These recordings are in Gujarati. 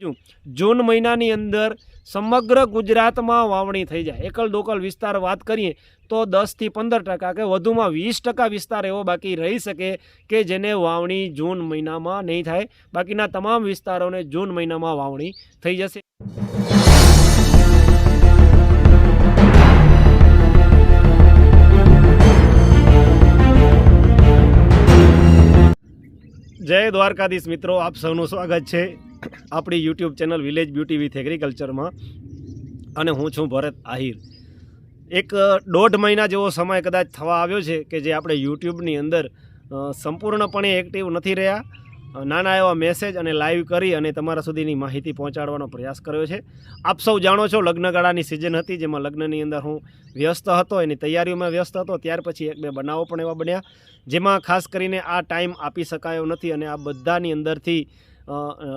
બીજું જૂન મહિનાની અંદર સમગ્ર ગુજરાતમાં વાવણી થઈ જાય. એકલ દોકલ વિસ્તાર વાત કરીએ તો દસથી પંદર ટકા કે વધુમાં વીસ ટકા વિસ્તાર એવો બાકી રહી શકે કે જેને વાવણી જૂન મહિનામાં નહીં થાય. બાકીના તમામ વિસ્તારોને જૂન મહિનામાં વાવણી થઈ જશે. જય દ્વારકાધીશ મિત્રો, આપ સૌનું સ્વાગત છે. આપણી YouTube channel village beauty with એગ્રીકલ્ચરમાં અને હું છું ભરત આહિર. એક દોઢ મહિના જેવો સમય કદાચ થવા આવ્યો છે કે જે આપણે યુટ્યુબની અંદર સંપૂર્ણપણે એક્ટિવ નથી રહ્યા. નાના એવા મેસેજ અને લાઈવ કરી અને તમારા સુધીની માહિતી પહોંચાડવાનો પ્રયાસ કર્યો છે. આપ સૌ જાણો છો લગ્નગાળાની સિઝન હતી જેમાં લગ્નની અંદર હું વ્યસ્ત હતો, એની તૈયારીઓમાં વ્યસ્ત હતો, ત્યાર પછી એક બે બનાવો પણ એવા બન્યા, જેમાં ખાસ કરીને આ ટાઈમ આપી શકાયો નથી અને આ બધાની અંદરથી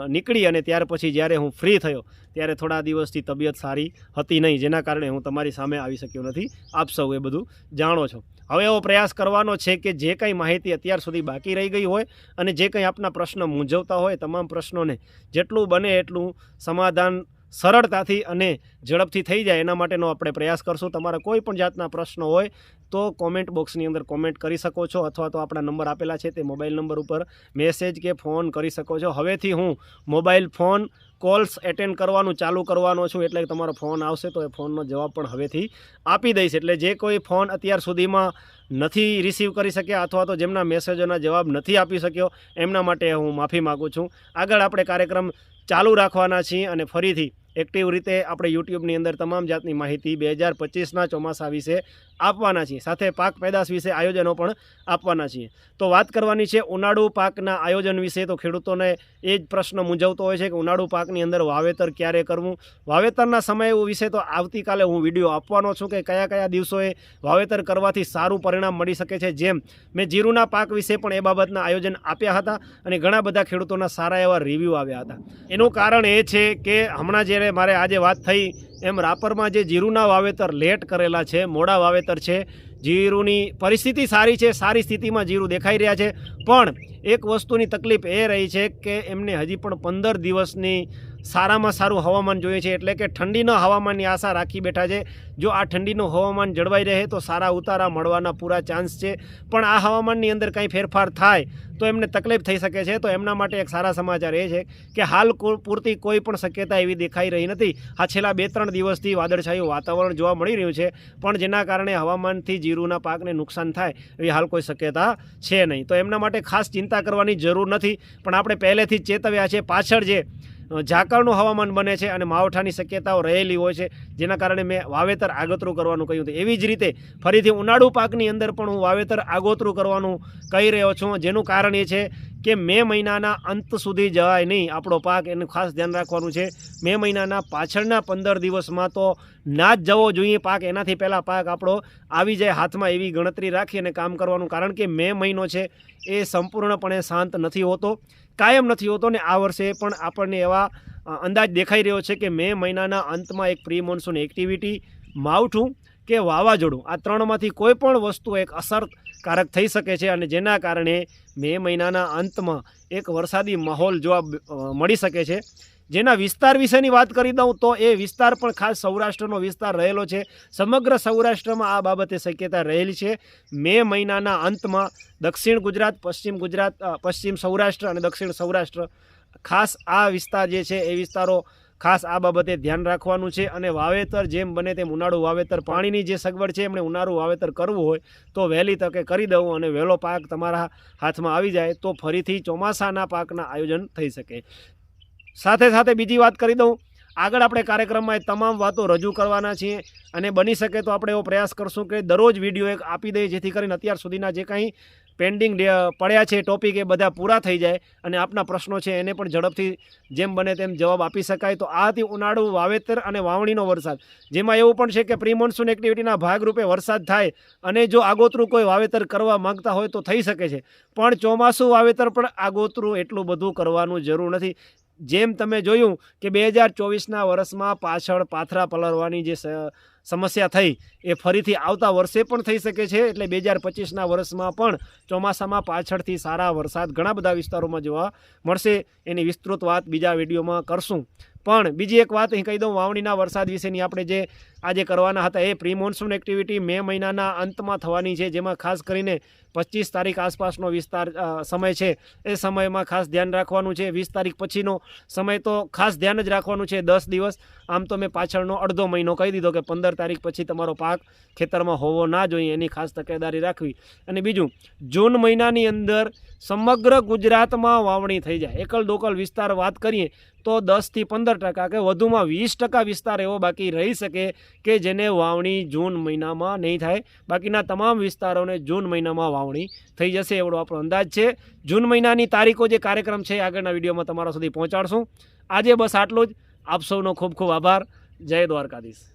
નીકળી અને ત્યાર પછી જ્યારે હું ફ્રી થયો, ત્યારે થોડા દિવસથી તબિયત સારી હતી નહીં, જેના કારણે હું તમારી સામે આવી શક્યો નથી. આપ સૌ એ બધું જાણો છો. હવે એવો પ્રયાસ કરવાનો છે કે જે કંઈ માહિતી અત્યાર સુધી બાકી રહી ગઈ હોય અને જે કંઈ આપના પ્રશ્ન મૂંઝવતા હોય, તમામ પ્રશ્નોને જેટલું બને એટલું સમાધાન સરળતાથી અને ઝડપથી થઈ જાય એના માટેનો આપણે પ્રયાસ કરશું. તમારા કોઈ પણ જાતના પ્રશ્નો હોય તો કોમેન્ટ બોક્સની અંદર કોમેન્ટ કરી શકો છો અથવા તો આપણા નંબર આપેલા છે તે મોબાઈલ નંબર ઉપર મેસેજ કે ફોન કરી શકો છો. હવેથી હું મોબાઈલ ફોન કોલ્સ એટેન્ડ કરવાનું ચાલુ કરવાનો છું એટલે તમારો ફોન આવશે તો એ ફોનનો જવાબ પણ હવેથી આપી દઈશ. એટલે જે કોઈ ફોન અત્યાર સુધીમાં નથી રિસીવ કરી શક્યા અથવા તો જેમના મેસેજોના જવાબ નથી આપી શક્યો એમના માટે હું માફી માગું છું. આગળ આપણે કાર્યક્રમ ચાલુ રાખવાના છીએ અને ફરીથી એક્ટિવ રીતે આપણે યુટ્યુબની અંદર તમામ જાતની માહિતી બે હજાર પચીસના ચોમાસા વિશે આપવાના છીએ. સાથે પાક પેદાશ વિશે આયોજનો પણ આપવાના છીએ. તો વાત કરવાની છે ઉનાળુ પાકના આયોજન વિશે. તો ખેડૂતોને એ જ પ્રશ્ન મૂંઝવતો હોય છે કે ઉનાળુ પાકની અંદર વાવેતર ક્યારે કરવું? વાવેતરના સમય વિશે તો આવતીકાલે હું વીડિયો આપવાનો છું કે કયા કયા દિવસોએ વાવેતર કરવાથી સારું પરિણામ મળી શકે છે. જેમ મેં જીરુના પાક વિશે પણ એ બાબતના આયોજન આપ્યા હતા અને ઘણા બધા ખેડૂતોના સારા એવા રિવ્યૂ આવ્યા હતા. એનું કારણ એ છે કે હમણાં જ્યારે મારે આજે વાત થઈ, એમ રાપરમાં જે જીરુના વાવેતર લેટ કરેલા છે, મોડા વાવેતર છે, જીરુની પરિસ્થિતિ સારી છે, સારી સ્થિતિમાં જીરું દેખાઈ રહ્યા છે. પણ એક વસ્તુની તકલીફ એ રહી છે કે એમને હજી પણ પંદર દિવસની સારામાં સારું હવામાન જોઈએ છે એટલે કે ઠંડીના હવામાનની આશા રાખી બેઠા છે. જો આ ઠંડીનું હવામાન જળવાઈ રહે તો સારા ઉતારા મળવાના પૂરા ચાન્સ છે. પણ આ હવામાનની અંદર કંઈ ફેરફાર થાય તો એમને તકલીફ થઈ શકે છે. તો એમના માટે એક સારા સમાચાર એ છે કે હાલ પૂરતી કોઈ પણ શક્યતા એવી દેખાઈ રહી નથી. આ છેલ્લા બે ત્રણ દિવસથી વાદળછાયું વાતાવરણ જોવા મળી રહ્યું છે. પણ જેના કારણે હવામાનથી જીરુના પાકને નુકસાન થાય એવી હાલ કોઈ શક્યતા છે નહીં. તો એમના માટે ખાસ ચિંતા કરવાની જરૂર નથી. પણ આપણે પહેલેથી જ ચેતવ્યા છે. પાછળ જે ઝાકળનું હવામાન બને છે અને માવઠાની શક્યતાઓ રહેલી હોય છે, જેના કારણે મેં વાવેતર આગોતરું કરવાનું કહ્યું હતું. એવી જ રીતે ફરીથી ઉનાળુ પાકની અંદર પણ હું વાવેતર આગોતરું કરવાનું કહી રહ્યો છું. જેનું કારણ એ છે કે મે મહિનાના અંત સુધી જવાય નહીં આપણો પાક. એનું ખાસ ધ્યાન રાખવાનું છે. મે મહિનાના પાછળના પંદર દિવસમાં તો ના જ જવો જોઈએ પાક. એનાથી પહેલાં પાક આપણો આવી જાય હાથમાં એવી ગણતરી રાખી અને કામ કરવાનું. કારણ કે મે મહિનો છે એ સંપૂર્ણપણે શાંત નથી હોતો. કાયમ નથી હોતો ને આ વર્ષે પણ આપણને એવા અંદાજ દેખાઈ રહ્યો છે કે મે મહિનાના અંતમાં એક પ્રી મોન્સૂન એક્ટિવિટી માવઠું કે વાવાઝોડું. આ ત્રણમાંથી કોઈ પણ વસ્તુ એક અસરકારક થઈ શકે છે અને જેના કારણે મે મહિનાના અંતમાં એક વરસાદી માહોલ જોવા મળી શકે છે. જેના વિસ્તાર વિશેની વાત કરી દઉં તો એ વિસ્તાર પણ ખાસ સૌરાષ્ટ્રનો વિસ્તાર રહેલો છે. સમગ્ર સૌરાષ્ટ્રમાં આ બાબતે શક્યતા રહેલી છે. મે મહિનાના અંતમાં દક્ષિણ ગુજરાત, પશ્ચિમ ગુજરાત પશ્ચિમ સૌરાષ્ટ્ર અને દક્ષિણ સૌરાષ્ટ્ર ખાસ આ વિસ્તાર જે છે એ વિસ્તારો ખાસ આ બાબતે ધ્યાન રાખવાનું છે અને વાવેતર જેમ બને તેમ ઉનાળુ વાવેતર પાણીની જે સગવડ છે એમણે ઉનાળુ વાવેતર કરવું હોય તો વહેલી તકે કરી દઉં અને વહેલો પાક તમારા હાથમાં આવી જાય તો ફરીથી ચોમાસાના પાકના આયોજન થઈ શકે. સાથે સાથે બીજી વાત કરી દઉં. આગળ આપણે કાર્યક્રમમાં એ તમામ વાતો રજૂ કરવાના છીએ અને બની શકે તો આપણે એવો પ્રયાસ કરશું કે દરરોજ વીડિયો એક આપી દઈએ જેથી કરીને અત્યાર સુધીના જે કંઈ પેન્ડિંગ પડ્યા છે ટોપિક એ બધા પૂરા થઈ જાય અને આપના પ્રશ્નો છે એને પણ ઝડપથી જેમ બને તેમ જવાબ આપી શકાય. તો આથી ઉનાળું વાવેતર અને વાવણીનો વરસાદ. જેમાં એવું પણ છે કે પ્રી મોન્સૂન એક્ટિવિટીના ભાગરૂપે વરસાદ થાય અને જો આગોતરું કોઈ વાવેતર કરવા માંગતા હોય તો થઈ શકે છે. પણ ચોમાસું વાવેતર પણ આગોતરું એટલું બધું કરવાનું જરૂર નથી. જેમ તમે જોયું કે બે હજાર ચોવીસના વર્ષમાં પાછળ પાથરા પલળવાની જે સમસ્યા થઈ. એ ફરીથી આવતા વર્ષે પણ થઈ શકે છે. એટલે બે હજાર પચીસના વર્ષમાં પણ ચોમાસામાં પાછળથી સારા વરસાદ ઘણા બધા વિસ્તારોમાં જોવા મળશે. એની વિસ્તૃત વાત બીજા વિડીયોમાં કરશું. પણ બીજી એક વાત અહીં કહી દઉં. વાવણીના વરસાદ વિશેની આપણે જે આજે કરવાના હતા એ પ્રી મોન્સૂન એક્ટિવિટી મે મહિનાના અંતમાં થવાની છે. જેમાં ખાસ કરીને પચીસ તારીખ આસપાસનો વિસ્તાર સમય છે. એ સમયમાં ખાસ ધ્યાન રાખવાનું છે. વીસ તારીખ પછીનો સમય તો ખાસ ધ્યાન જ રાખવાનું છે. દસ દિવસ. આમ તો મેં પાછળનો અડધો મહિનો કહી દીધો કે પંદર તારીખ પછી તમારો પાક ખેતરમાં હોવો ના જોઈએ એની ખાસ તકેદારી રાખવી. અને બીજું, જૂન મહિનાની અંદર સમગ્ર ગુજરાતમાં વાવણી થઈ જાય. એકલ દોકલ વિસ્તાર વાત કરીએ તો દસથી પંદર ટકા કે વધુમાં વીસ ટકા વિસ્તાર એવો બાકી રહી શકે કે જેને વાવણી જૂન મહિનામાં નહીં થાય. બાકીના તમામ વિસ્તારોને જૂન મહિનામાં વાવણી થઈ જશે એવડો આપણો અંદાજ છે. જૂન મહિનાની તારીખો જે કાર્યક્રમ છે આગળના વિડીયોમાં તમારા સુધી પહોંચાડશું. આજે બસ આટલું જ. આપ સૌનો ખૂબ ખૂબ આભાર. જય દ્વારકાધીશ.